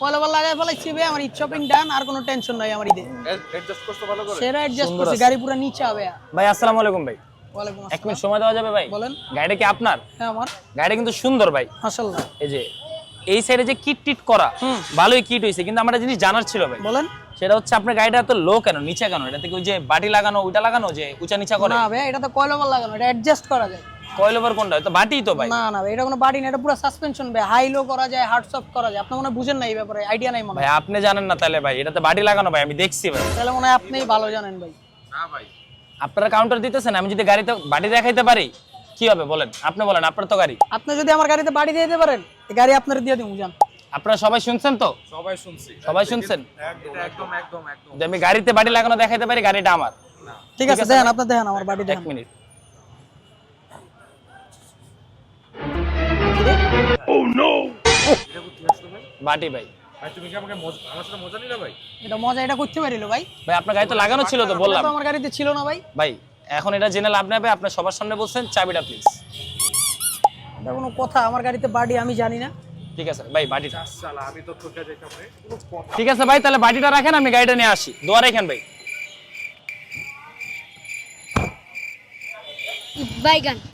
ফেলাইছি ভাই আমার শপিং ডান আর কোনো টেনশন নাই আমার ঈদে। অ্যাডজাস্ট করতে ভালো করে? সেরা অ্যাডজাস্ট করছি গাড়ি পুরো নিচে হবে ভাই আসসালামু আলাইকুম ভাই। ওয়ালাইকুম এক আসসালাম মিনিট সময় দেওয়া যাবে ভাই? বলেন। গাড়িটা কি আপনার? হ্যাঁ আমার। গাড়িটা কিন্তু সুন্দর ভাই। মাশাল্লাহ এই যে এই সাইডে যে কিট টিট করা হুম। ভালোই কিট হয়েছে কিন্তু আমার একটা জিনিস জানার ছিল ভাই। বলেন। সেটা হচ্ছে আপনার গাড়িটা এত লো কেন? নিচে কেন? এটা থেকে ওই যে বাটি লাগানো ওইটা লাগানো যে উঁচা নিচা করে? না ভাই এটা তো কয়লাবার লাগানো এটা অ্যাডজাস্ট করা যায়। কয়েল ওভার কোনটা? তো বাটি তো ভাই। না না এটা কোনো বাড়ি না এটা পুরো সাসপেনশন ভাই। হাই লো করা যায় হার্ড সফট করা যায়। আপনি মনে বুঝেন না এই ব্যাপারে আইডিয়া নাই মনে ভাই আপনি জানেন না তাহলে ভাই এটাতে বাটি লাগানো ভাই আমি দেখছি ভাই। তাহলে মনে হয় আপনিই ভালো জানেন ভাই। না ভাই। আপনারা কাউন্টার দিতেছেন আমি যদি গাড়িতে বাটি দেখাইতে পারি কি হবে বলেন? আপনি বলেন আপনার তো গাড়ি। আপনি যদি আমার গাড়িতে বাড়ি দিয়ে দিতে পারেন গাড়ি আপনার দিয়ে দিন জান আপনারা সবাই শুনছেন তো? সবাই শুনছি। সবাই শুনছেন? একদম একদম একদম আমি গাড়িতে বাটি লাগানো দেখাইতে পারি গাড়িটা আমার। ঠিক আছে দেখেন আপনি দেখেন আমার বাড়ি এক মিনিট। ভাই বাটি ভাই। ভাই তুমি কি আমাকে আমার সাথে মজা নিলে ভাই? এটা মজা এটা করতে পারিল ভাই। ভাই আপনার গাড়ি তো লাগানো ছিল তো বললাম। আমার গাড়িতে ছিল না ভাই। ভাই এখন এটা জেনে লাভ নেবে আপনার সবার সামনে বলছেন চাবিটা প্লিজ এটা কোনো কথা আমার গাড়িতে বাড়ি আমি জানি না। ঠিক আছে ভাই বাটিটা আমি তো ভাই ঠিক আছে ভাই তাহলে বাটিটা রাখেন আমি গাড়িটা নিয়ে আসি। দোয়া রাখেন ভাই। বাইগান।